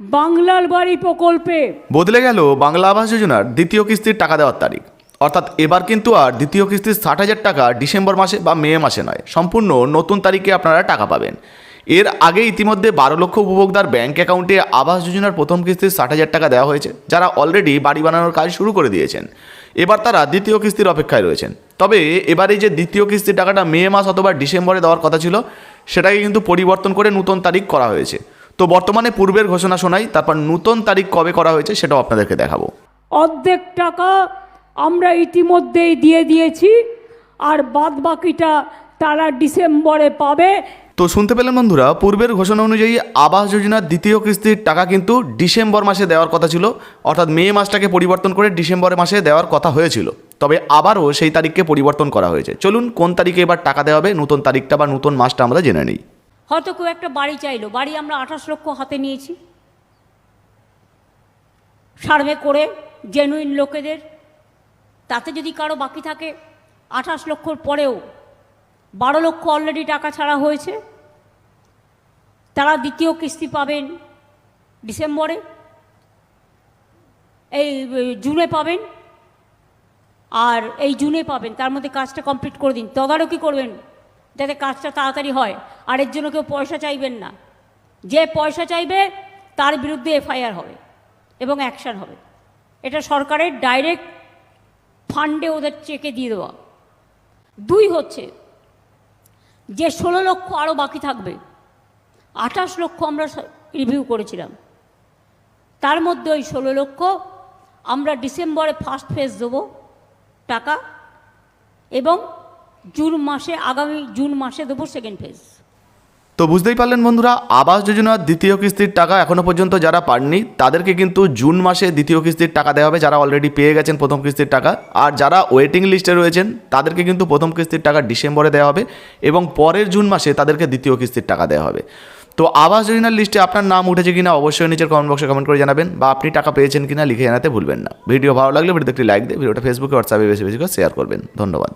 বাংলার বাড়ি প্রকল্পে। বদলে গেল বাংলা আবাস যোজনার দ্বিতীয় কিস্তির টাকা দেওয়ার তারিখ। অর্থাৎ এবার কিন্তু আর দ্বিতীয় কিস্তির ষাট হাজার টাকা ডিসেম্বর মাসে বা মে মাসে নয়, সম্পূর্ণ নতুন তারিখে আপনারা টাকা পাবেন। এর আগে ইতিমধ্যে বারো লক্ষ উপভোক্তার ব্যাংক অ্যাকাউন্টে আবাস যোজনার প্রথম কিস্তির ষাট হাজার টাকা দেওয়া হয়েছে, যারা অলরেডি বাড়ি বানানোর কাজ শুরু করে দিয়েছেন। এবার তারা দ্বিতীয় কিস্তির অপেক্ষায় রয়েছেন। তবে এবারে যে দ্বিতীয় কিস্তির টাকাটা মে মাস অথবা ডিসেম্বরে দেওয়ার কথা ছিল, সেটাকে কিন্তু পরিবর্তন করে নতুন তারিখ করা হয়েছে। তো বর্তমানে পূর্বের ঘোষণা শোনাই তারপর নতুন তারিখ কবে করা হয়েছে সেটাও আপনাদেরকে দেখাবো। অর্ধেক টাকা আমরা ইতিমধ্যেই দিয়ে দিয়েছি আর বাদ বাকিটা তারা ডিসেম্বরে পাবে। তো শুনতে পেলেন বন্ধুরা পূর্বের ঘোষণা অনুযায়ী আবাস যোজনার দ্বিতীয় কিস্তির টাকা কিন্তু ডিসেম্বর মাসে দেওয়ার কথা ছিল অর্থাৎ মে মাসটাকে পরিবর্তন করে ডিসেম্বর মাসে দেওয়ার কথা হয়েছিল। তবে আবারও সেই তারিখকে পরিবর্তন করা হয়েছে। চলুন কোন তারিখে এবার টাকা দেওয়া হবে নতুন তারিখটা বা নতুন মাসটা আমরা জেনে নিই। হয়তো কেউ একটা বাড়ি চাইলো। বাড়ি আমরা আঠাশ লক্ষ হাতে নিয়েছি। সার্ভে করে জেনুইন লোকেদের। তাতে যদি কারও বাকি থাকে, আঠাশ লক্ষর পরেও বারো লক্ষ অলরেডি টাকা ছাড়া হয়েছে। তারা দ্বিতীয় কিস্তি পাবেন ডিসেম্বরে। এই জুনে পাবেন। আর এই জুনে পাবেন। তার মধ্যে কাজটা কমপ্লিট করে দিন। তদারকি করবেন। যাতে কাজটা তাড়াতাড়ি হয়। আর এর জন্য কেউ পয়সা চাইবেন না। যে পয়সা চাইবে, তার বিরুদ্ধে এফআইআর হবে এবং অ্যাকশন হবে। এটা সরকারের ডাইরেক্ট ফান্ডে ওদের চেকে দিয়ে দেওয়া। দুই হচ্ছে, যে ষোলো লক্ষ আরও বাকি থাকবে, আঠাশ লক্ষ আমরা রিভিউ করেছিলাম। তার মধ্যে ওই ষোলো লক্ষ আমরা ডিসেম্বরে ফার্স্ট ফেজ দেবো টাকা এবং জুন মাসে, আগামী জুন মাসে দেবো সেকেন্ড ফেজ তো বুঝতেই পারলেন বন্ধুরা, আবাস যোজনার দ্বিতীয় কিস্তির টাকা এখনও পর্যন্ত যারা পাননি, তাদেরকে কিন্তু জুন মাসে দ্বিতীয় কিস্তির টাকা দেওয়া হবে যারা অলরেডি পেয়ে গেছেন প্রথম কিস্তির টাকা। আর যারা ওয়েটিং লিস্টে রয়েছেন, তাদেরকে কিন্তু প্রথম কিস্তির টাকা ডিসেম্বরে দেওয়া হবে এবং পরের জুন মাসে তাদেরকে দ্বিতীয় কিস্তির টাকা দেওয়া হবে। তো আবাস যোজনার লিস্টে আপনার নাম উঠেছে কিনা অবশ্যই নিচের কমেন্ট বক্সে কমেন্ট করে জানাবেন বা আপনি টাকা পেয়েছেন কিনা লিখে জানাতে ভুলবেন না। ভিডিও ভালো লাগলে ভিডিওতে একটি লাইক দিয়ে ভিডিওটা ফেসবুকে হোয়াটসঅ্যাপে বেশি বেশি করে শেয়ার করবেন। ধন্যবাদ।